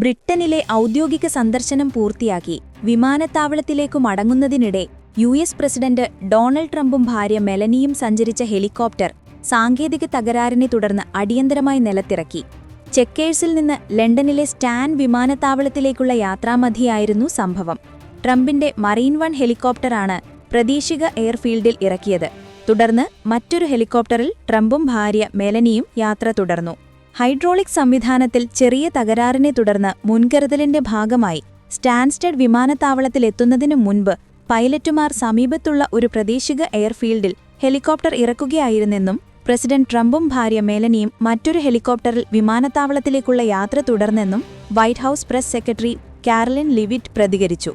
ബ്രിട്ടനിലെ ഔദ്യോഗിക സന്ദർശനം പൂർത്തിയാക്കി വിമാനത്താവളത്തിലേക്കു മടങ്ങുന്നതിനിടെ യു എസ് പ്രസിഡന്റ് ഡൊണാൾഡ് ട്രംപും ഭാര്യ മെലനിയും സഞ്ചരിച്ച ഹെലികോപ്റ്റർ സാങ്കേതിക തകരാറിനെ തുടർന്ന് അടിയന്തരമായി നിലത്തിറക്കി. ചെക്കേഴ്സിൽ നിന്ന് ലണ്ടനിലെ സ്റ്റാൻ വിമാനത്താവളത്തിലേക്കുള്ള യാത്രാമധിയായിരുന്നു സംഭവം. ട്രംപിന്റെ മറൈൻ വൺ ഹെലികോപ്റ്ററാണ് പ്രതീക്ഷിക എയർഫീൽഡിൽ ഇറക്കിയത്. തുടർന്ന് മറ്റൊരു ഹെലികോപ്റ്ററിൽ ട്രംപും ഭാര്യ മെലനിയും യാത്ര തുടർന്നു. ഹൈഡ്രോളിക് സംവിധാനത്തിൽ ചെറിയ തകരാറിനെ തുടർന്ന് മുൻകരുതലിന്റെ ഭാഗമായി സ്റ്റാൻസ്റ്റഡ് വിമാനത്താവളത്തിലെത്തുന്നതിനു മുൻപ് പൈലറ്റുമാർ സമീപത്തുള്ള ഒരു പ്രദേശിക എയർഫീൽഡിൽ ഹെലികോപ്റ്റർ ഇറക്കുകയായിരുന്നെന്നും പ്രസിഡന്റ് ട്രംപും ഭാര്യ മേലനിയും മറ്റൊരു ഹെലികോപ്റ്ററിൽ വിമാനത്താവളത്തിലേക്കുള്ള യാത്ര തുടർന്നെന്നും White House press secretary Karoline Leavitt പ്രതികരിച്ചു.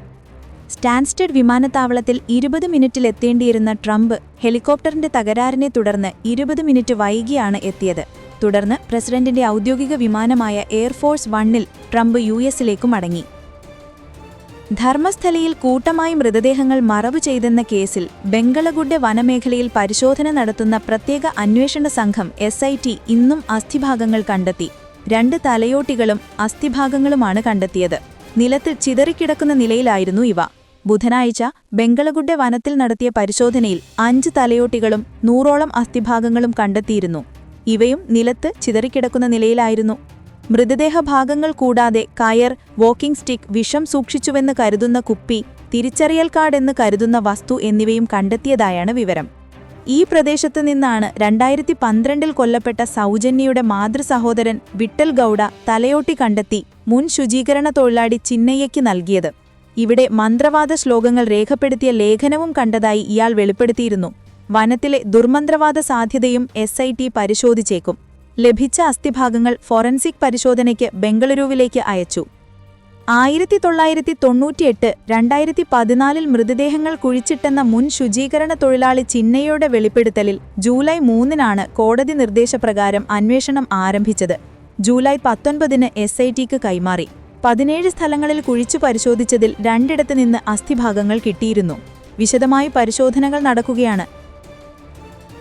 സ്റ്റാൻസ്റ്റഡ് വിമാനത്താവളത്തിൽ ഇരുപത് മിനിറ്റിലെത്തേണ്ടിയിരുന്ന ട്രംപ് ഹെലികോപ്റ്ററിന്റെ തകരാറിനെ തുടർന്ന് ഇരുപത് മിനിറ്റ് വൈകിയാണ് എത്തിയത്. തുടർന്ന് പ്രസിഡന്റിന്റെ ഔദ്യോഗിക വിമാനമായ എയർഫോഴ്സ് വണ്ണിൽ ട്രംപ് യു എസിലേക്ക് മടങ്ങി. ധർമ്മസ്ഥലയിൽ കൂട്ടമായി മൃതദേഹങ്ങൾ മറവു ചെയ്തെന്ന കേസിൽ ബംഗളഗുഡ്ഡ വനമേഖലയിൽ പരിശോധന നടത്തുന്ന പ്രത്യേക അന്വേഷണ സംഘം എസ് ഐ ടി ഇന്നും അസ്ഥിഭാഗങ്ങൾ കണ്ടെത്തി. രണ്ട് തലയോട്ടികളും അസ്ഥിഭാഗങ്ങളുമാണ് കണ്ടെത്തിയത്. നിലത്ത് ചിതറിക്കിടക്കുന്ന നിലയിലായിരുന്നു ഇവ. ബുധനാഴ്ച ബംഗളഗുഡ്ഡ വനത്തിൽ നടത്തിയ പരിശോധനയിൽ അഞ്ച് തലയോട്ടികളും നൂറോളം അസ്ഥിഭാഗങ്ങളും കണ്ടെത്തിയിരുന്നു. ഇവയും നിലത്ത് ചിതറിക്കിടക്കുന്ന നിലയിലായിരുന്നു. മൃതദേഹ ഭാഗങ്ങൾ കൂടാതെ കയർ വോക്കിംഗ് സ്റ്റിക്ക് വിഷം സൂക്ഷിച്ചുവെന്ന് കരുതുന്ന കുപ്പി തിരിച്ചറിയൽ കാർഡ് എന്ന് കരുതുന്ന വസ്തു എന്നിവയും കണ്ടെത്തിയതായാണ് വിവരം. ഈ പ്രദേശത്ത് നിന്നാണ് രണ്ടായിരത്തി പന്ത്രണ്ടിൽ കൊല്ലപ്പെട്ട സൗജന്യയുടെ മാതൃസഹോദരൻ വിട്ടൽ ഗൌഡ തലയോട്ടി കണ്ടെത്തി മുൻ ശുചീകരണ തൊഴിലാളി ചിന്നയ്യയ്ക്ക് നൽകിയത്. ഇവിടെ മന്ത്രവാദ ശ്ലോകങ്ങൾ രേഖപ്പെടുത്തിയ ലേഖനവും കണ്ടതായി ഇയാൾ വെളിപ്പെടുത്തിയിരുന്നു. വനത്തിലെ ദുർമന്ത്രവാദ സാധ്യതയും എസ് ഐ ടി പരിശോധിച്ചേക്കും. ലഭിച്ച അസ്ഥിഭാഗങ്ങൾ ഫോറൻസിക് പരിശോധനയ്ക്ക് ബംഗളൂരുവിലേക്ക് അയച്ചു. ആയിരത്തി തൊള്ളായിരത്തി തൊണ്ണൂറ്റിയെട്ട് രണ്ടായിരത്തി പതിനാലിൽ മൃതദേഹങ്ങൾ കുഴിച്ചിട്ടെന്ന മുൻ ശുചീകരണ തൊഴിലാളി ചിന്നയുടെ വെളിപ്പെടുത്തലിൽ ജൂലൈ മൂന്നിനാണ് കോടതി നിർദ്ദേശപ്രകാരം അന്വേഷണം ആരംഭിച്ചത്. ജൂലൈ പത്തൊൻപതിന് എസ് ഐ ടിക്ക് കൈമാറി. പതിനേഴ് സ്ഥലങ്ങളിൽ കുഴിച്ചു പരിശോധിച്ചതിൽ രണ്ടിടത്ത് നിന്ന് അസ്ഥിഭാഗങ്ങൾ കിട്ടിയിരുന്നു. വിശദമായി പരിശോധനകൾ നടക്കുകയാണ്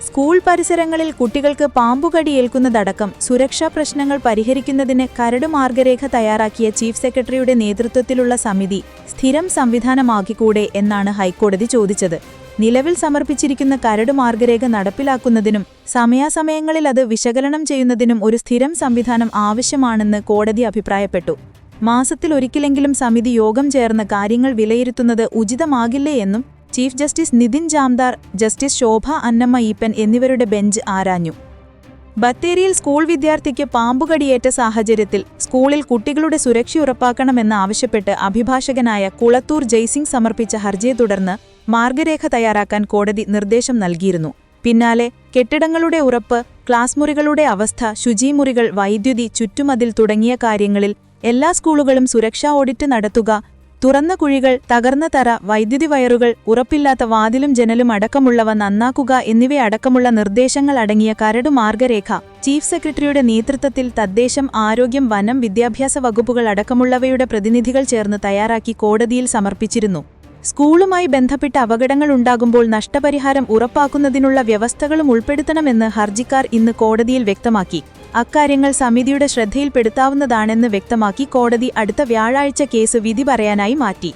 സ്കൂൾ പരിസരങ്ങളിൽ കുട്ടികൾക്ക് പാമ്പുകടി ഏൽക്കുന്നതടക്കം സുരക്ഷാ പ്രശ്നങ്ങൾ പരിഹരിക്കുന്നതിന് കരട് മാർഗരേഖ തയ്യാറാക്കിയ ചീഫ് സെക്രട്ടറിയുടെ നേതൃത്വത്തിലുള്ള സമിതി സ്ഥിരം സംവിധാനമാക്കിക്കൂടെ എന്നാണ് ഹൈക്കോടതി ചോദിച്ചത്. നിലവിൽ സമർപ്പിച്ചിരിക്കുന്ന കരട് മാർഗരേഖ നടപ്പിലാക്കുന്നതിനും സമയാസമയങ്ങളിൽ അത് വിശകലനം ചെയ്യുന്നതിനും ഒരു സ്ഥിരം സംവിധാനം ആവശ്യമാണെന്ന് കോടതി അഭിപ്രായപ്പെട്ടു. മാസത്തിൽ ഒരിക്കലെങ്കിലും സമിതി യോഗം ചേർന്ന് കാര്യങ്ങൾ വിലയിരുത്തുന്നത് ഉചിതമാകില്ലേ എന്നും chief justice Nitin Jamdar justice Shobha Annamma Eapen എന്നിവരുടെ ബെഞ്ച് ആരാഞ്ഞു. ബത്തേരിയിൽ സ്കൂൾ വിദ്യാർത്ഥിക്ക് പാമ്പുകടിയേറ്റ സാഹചര്യത്തിൽ സ്കൂളിൽ കുട്ടികളുടെ സുരക്ഷ ഉറപ്പാക്കണമെന്ന് ആവശ്യപ്പെട്ട് അഭിഭാഷകനായ കുളത്തൂർ ജയ്സിംഗ് സമർപ്പിച്ച ഹർജിയെ തുടർന്ന് മാർഗരേഖ തയ്യാറാക്കാൻ കോടതി നിർദ്ദേശം നൽകിയിരുന്നു. പിന്നാലെ കെട്ടിടങ്ങളുടെ ഉറപ്പ് ക്ലാസ് മുറികളുടെ അവസ്ഥ ശുചിമുറികൾ വൈദ്യുതി ചുറ്റുമതിൽ തുടങ്ങിയ കാര്യങ്ങളിൽ എല്ലാ സ്കൂളുകളും സുരക്ഷാ ഓഡിറ്റ് നടത്തുക തുറന്ന കുഴികൾ തകർന്ന തറ വൈദ്യുതി വയറുകൾ ഉറപ്പില്ലാത്ത വാതിലും ജനലും അടക്കമുള്ളവ നന്നാക്കുക എന്നിവയടക്കമുള്ള നിർദ്ദേശങ്ങൾ അടങ്ങിയ കരടു മാർഗരേഖ. ചീഫ് സെക്രട്ടറിയുടെ നേതൃത്വത്തിൽ തദ്ദേശം ആരോഗ്യം വനം വിദ്യാഭ്യാസ വകുപ്പുകൾ അടക്കമുള്ളവയുടെ പ്രതിനിധികൾ ചേർന്ന് തയ്യാറാക്കി കോടതിയിൽ സമർപ്പിച്ചിരുന്നു. സ്കൂളുമായി ബന്ധപ്പെട്ട അപകടങ്ങൾ ഉണ്ടാകുമ്പോൾ നഷ്ടപരിഹാരം ഉറപ്പാക്കുന്നതിനുള്ള വ്യവസ്ഥകളും ഉൾപ്പെടുത്തണമെന്ന് ഹർജിക്കാർ ഇന്ന് കോടതിയിൽ വ്യക്തമാക്കി. അക്കാര്യങ്ങൾ സമിതിയുടെ ശ്രദ്ധയിൽപ്പെടുത്താവുന്നതാണെന്ന് വ്യക്തമാക്കി കോടതി അടുത്ത വ്യാഴാഴ്ച കേസ് വിധി പറയാനായി മാറ്റി.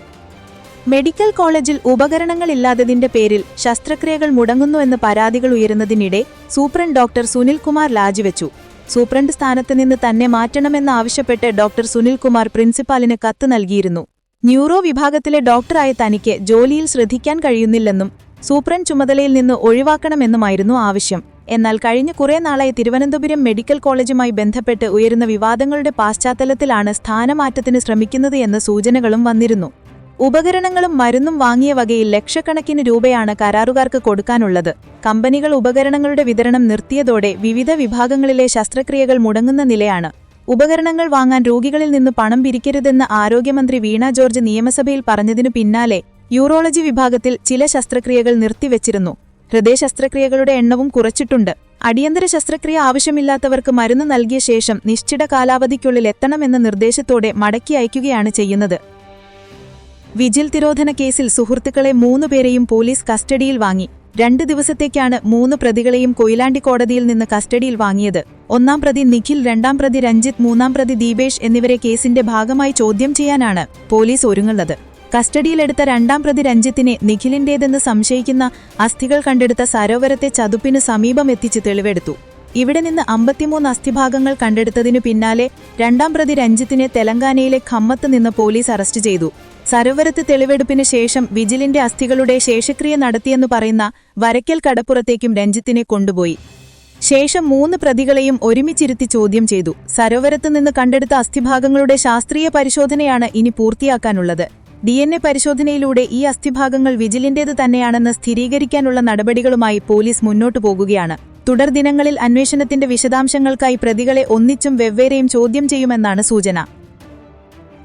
മെഡിക്കൽ കോളേജിൽ ഉപകരണങ്ങളില്ലാത്തതിന്റെ പേരിൽ ശസ്ത്രക്രിയകൾ മുടങ്ങുന്നുവെന്ന് പരാതികൾ ഉയരുന്നതിനിടെ സൂപ്രണ്ട് ഡോക്ടർ സുനിൽകുമാർ രാജിവെച്ചു. സൂപ്രണ്ട് സ്ഥാനത്ത് നിന്ന് തന്നെ മാറ്റണമെന്നാവശ്യപ്പെട്ട് ഡോക്ടർ സുനിൽകുമാർ പ്രിൻസിപ്പാലിന് കത്ത് നൽകിയിരുന്നു. ന്യൂറോ വിഭാഗത്തിലെ ഡോക്ടറായ തനിക്ക് ജോലിയിൽ ശ്രദ്ധിക്കാൻ കഴിയുന്നില്ലെന്നും സൂപ്രണ്ട് ചുമതലയിൽ നിന്ന് ഒഴിവാക്കണമെന്നുമായിരുന്നു ആവശ്യം. എന്നാൽ കഴിഞ്ഞ കുറേ നാളായി തിരുവനന്തപുരം മെഡിക്കൽ കോളേജുമായി ബന്ധപ്പെട്ട് ഉയരുന്ന വിവാദങ്ങളുടെ പശ്ചാത്തലത്തിലാണ് സ്ഥാനമാറ്റത്തിന് ശ്രമിക്കുന്നത് എന്ന സൂചനകളും വന്നിരുന്നു. ഉപകരണങ്ങളും മരുന്നും വാങ്ങിയ വകയിൽ ലക്ഷക്കണക്കിന് രൂപയാണ് കരാറുകാർക്ക് കൊടുക്കാനുള്ളത്. കമ്പനികൾ ഉപകരണങ്ങളുടെ വിതരണം നിർത്തിയതോടെ വിവിധ വിഭാഗങ്ങളിലെ ശസ്ത്രക്രിയകൾ മുടങ്ങുന്ന നിലയാണ്. ഉപകരണങ്ങൾ വാങ്ങാൻ രോഗികളിൽ നിന്ന് പണം പിരിക്കരുതെന്ന് ആരോഗ്യമന്ത്രി വീണ ജോർജ് നിയമസഭയിൽ പറഞ്ഞതിനു പിന്നാലെ യൂറോളജി വിഭാഗത്തിൽ ചില ശസ്ത്രക്രിയകൾ നിർത്തിവച്ചിരുന്നു. ഹൃദയശസ്ത്രക്രിയകളുടെ എണ്ണവും കുറച്ചിട്ടുണ്ട്. അടിയന്തര ശസ്ത്രക്രിയ ആവശ്യമില്ലാത്തവർക്ക് മരുന്ന് നൽകിയ ശേഷം നിശ്ചിത കാലാവധിക്കുള്ളിൽ എത്തണമെന്ന നിർദ്ദേശത്തോടെ മടക്കി അയക്കുകയാണ് ചെയ്യുന്നത്. വിജിൽ തിരോധന കേസിൽ സുഹൃത്തുക്കളെ മൂന്നുപേരെയും പോലീസ് കസ്റ്റഡിയിൽ വാങ്ങി. രണ്ട് ദിവസത്തേക്കാണ് മൂന്ന് പ്രതികളെയും കൊയിലാണ്ടി കോടതിയിൽ നിന്ന് കസ്റ്റഡിയിൽ വാങ്ങിയത്. ഒന്നാം പ്രതി നിഖിൽ രണ്ടാം പ്രതി രഞ്ജിത്ത് മൂന്നാം പ്രതി ദീപേഷ് എന്നിവരെ കേസിന്റെ ഭാഗമായി ചോദ്യം ചെയ്യാനാണ് പോലീസ് ഒരുങ്ങുന്നത്. കസ്റ്റഡിയിലെടുത്ത രണ്ടാം പ്രതി രഞ്ജിത്തിനെ നിഖിലിന്റേതെന്ന് സംശയിക്കുന്ന അസ്ഥികൾ കണ്ടെടുത്ത സരോവരത്തെ ചതുപ്പിനു സമീപം എത്തിച്ച് തെളിവെടുത്തു. ഇവിടെ നിന്ന് അമ്പത്തിമൂന്ന് അസ്ഥിഭാഗങ്ങൾ കണ്ടെടുത്തതിനു പിന്നാലെ രണ്ടാം പ്രതി രഞ്ജിത്തിനെ തെലങ്കാനയിലെ ഖമ്മത്ത് നിന്ന് പോലീസ് അറസ്റ്റ് ചെയ്തു. സരോവരത്ത് തെളിവെടുപ്പിന് ശേഷം വിജിലിന്റെ അസ്ഥികളുടെ ശേഷക്രിയ നടത്തിയെന്നു പറയുന്ന വരയ്ക്കൽ കടപ്പുറത്തേക്കും രഞ്ജിത്തിനെ കൊണ്ടുപോയി. ശേഷം മൂന്ന് പ്രതികളെയും ഒരുമിച്ചിരുത്തി ചോദ്യം ചെയ്തു. സരോവരത്ത് നിന്ന് കണ്ടെടുത്ത അസ്ഥിഭാഗങ്ങളുടെ ശാസ്ത്രീയ പരിശോധനയാണ് ഇനി പൂർത്തിയാക്കാനുള്ളത്. ഡി എൻ എ പരിശോധനയിലൂടെ ഈ അസ്ഥിഭാഗങ്ങൾ വിജിലിന്റേത് തന്നെയാണെന്ന് സ്ഥിരീകരിക്കാനുള്ള നടപടികളുമായി പോലീസ് മുന്നോട്ടു പോകുകയാണ്. തുടർ ദിനങ്ങളിൽ അന്വേഷണത്തിന്റെ വിശദാംശങ്ങൾക്കായി പ്രതികളെ ഒന്നിച്ചും വെവ്വേറെയും ചോദ്യം ചെയ്യുമെന്നാണ് സൂചന.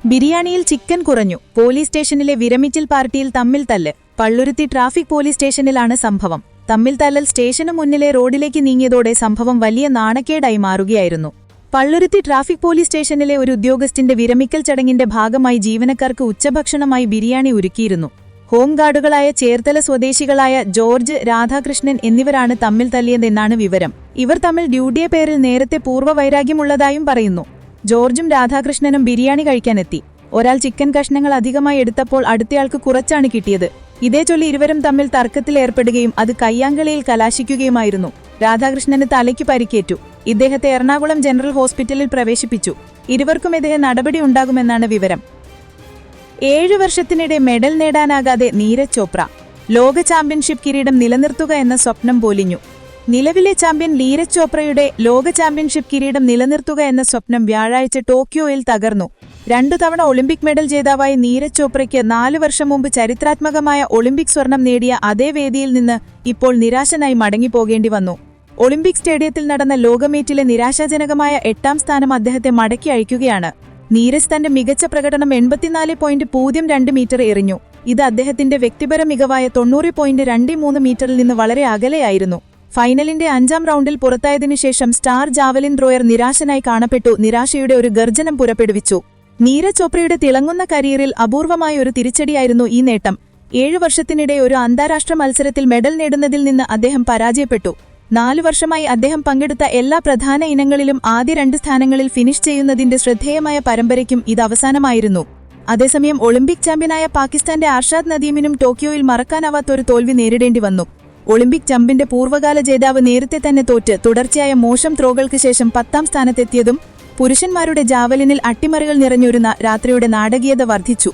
ബിരിയാണിയിൽ ചിക്കൻ കുറഞ്ഞു. പോലീസ് സ്റ്റേഷനിലെ വിരമിച്ചിൽ പാർട്ടിയിൽ തമ്മിൽ തല്ല്. പള്ളുരുത്തി ട്രാഫിക് പോലീസ് സ്റ്റേഷനിലാണ് സംഭവം. തമ്മിൽ തല്ലൽ സ്റ്റേഷനു മുന്നിലെ റോഡിലേക്ക് നീങ്ങിയതോടെ സംഭവം വലിയ നാണക്കേടായി മാറുകയായിരുന്നു. പള്ളുരുത്തി ട്രാഫിക് പോലീസ് സ്റ്റേഷനിലെ ഒരു ഉദ്യോഗസ്ഥന്റെ വിരമിക്കൽ ചടങ്ങിന്റെ ഭാഗമായി ജീവനക്കാർക്ക് ഉച്ചഭക്ഷണമായി ബിരിയാണി ഒരുക്കിയിരുന്നു. ഹോംഗാർഡുകളായ ചേർത്തല സ്വദേശികളായ ജോർജ് രാധാകൃഷ്ണൻ എന്നിവരാണ് തമ്മിൽ തല്ലിയതെന്നാണ് വിവരം. ഇവർ തമ്മിൽ ഡ്യൂട്ടിയെ പേരിൽ നേരത്തെ പൂർവ പൂർവവൈരാഗ്യമുള്ളതായും പറയുന്നു. ജോർജും രാധാകൃഷ്ണനും ബിരിയാണി കഴിക്കാനെത്തി. ഒരാൾ ചിക്കൻ കഷ്ണങ്ങൾ അധികമായി എടുത്തപ്പോൾ അടുത്തയാൾക്ക് കുറച്ചാണ് കിട്ടിയത്. ഇതേ ചൊല്ലി ഇരുവരും തമ്മിൽ തർക്കത്തിലേർപ്പെടുകയും അത് കയ്യാങ്കളിയിൽ കലാശിക്കുകയുമായിരുന്നു. രാധാകൃഷ്ണന് തലയ്ക്ക് പരിക്കേറ്റു. ഇദ്ദേഹത്തെ എറണാകുളം ജനറൽ ഹോസ്പിറ്റലിൽ പ്രവേശിപ്പിച്ചു. ഇരുവർക്കുമെതിരെ നടപടി ഉണ്ടാകുമെന്നാണ് വിവരം. ഏഴു വർഷത്തിനിടെ മെഡൽ നേടാനാകാതെ നീരജ് ചോപ്ര ലോക ചാമ്പ്യൻഷിപ്പ് കിരീടം നിലനിർത്തുക എന്ന സ്വപ്നം പോലിഞ്ഞു. നിലവിലെ ചാമ്പ്യൻ നീരജ് ചോപ്രയുടെ ലോക ചാമ്പ്യൻഷിപ്പ് കിരീടം നിലനിർത്തുക എന്ന സ്വപ്നം വ്യാഴാഴ്ച ടോക്കിയോയിൽ തകർന്നു. രണ്ടു തവണ ഒളിമ്പിക് മെഡൽ ജേതാവായ നീരജ് ചോപ്രയ്ക്ക് നാലു വർഷം മുമ്പ് ചരിത്രാത്മകമായ ഒളിമ്പിക് സ്വർണം നേടിയ അതേ വേദിയിൽ നിന്ന് ഇപ്പോൾ നിരാശനായി മടങ്ങിപ്പോകേണ്ടി വന്നു. ഒളിമ്പിക് സ്റ്റേഡിയത്തിൽ നടന്ന ലോകമേറ്റിലെ നിരാശാജനകമായ എട്ടാം സ്ഥാനം അദ്ദേഹത്തെ മടക്കി അഴിക്കുകയാണ്. നീരജ് തന്റെ മികച്ച പ്രകടനം എൺപത്തിനാല് പോയിന്റ് പൂജ്യം രണ്ട് മീറ്റർ എറിഞ്ഞു. ഇത് അദ്ദേഹത്തിന്റെ വ്യക്തിപര മികവായ തൊണ്ണൂറ് പോയിന്റ് രണ്ട് മൂന്ന് മീറ്ററിൽ നിന്ന് വളരെ അകലെയായിരുന്നു. ഫൈനലിന്റെ അഞ്ചാം റൗണ്ടിൽ പുറത്തായതിനു ശേഷം സ്റ്റാർ ജാവലിൻ ത്രോയർ നിരാശനായി കാണപ്പെട്ടു. നിരാശയുടെ ഒരു ഗർജനം പുറപ്പെടുവിച്ചു. നീരജ് ചോപ്രയുടെ തിളങ്ങുന്ന കരിയറിൽ അപൂർവമായ ഒരു തിരിച്ചടിയായിരുന്നു ഈ നേട്ടം. ഏഴു വർഷത്തിനിടെ ഒരു അന്താരാഷ്ട്ര മത്സരത്തിൽ മെഡൽ നേടുന്നതിൽ നിന്ന് അദ്ദേഹം പരാജയപ്പെട്ടു. നാലു വർഷമായി അദ്ദേഹം പങ്കെടുത്ത എല്ലാ പ്രധാന ഇനങ്ങളിലും ആദ്യ രണ്ട് സ്ഥാനങ്ങളിൽ ഫിനിഷ് ചെയ്യുന്നതിന്റെ ശ്രദ്ധേയമായ പരമ്പരയ്ക്കും ഇത് അവസാനമായിരുന്നു. അതേസമയം ഒളിമ്പിക് ചാമ്പ്യനായ പാകിസ്ഥാന്റെ ആർഷാദ് നദീമിനും ടോക്കിയോയിൽ മറക്കാനാവാത്തൊരു തോൽവി നേരിടേണ്ടി വന്നു. ഒളിമ്പിക് ജമ്പിന്റെ പൂർവകാല ജേതാവ് നേരത്തെ തന്നെ തോറ്റ് തുടർച്ചയായ മോശം ത്രോകൾക്ക് ശേഷം പത്താം സ്ഥാനത്തെത്തിയതും പുരുഷന്മാരുടെ ജാവലിനിൽ അട്ടിമറികൾ നിറഞ്ഞൊരുന്ന രാത്രിയുടെ നാടകീയത വർദ്ധിച്ചു.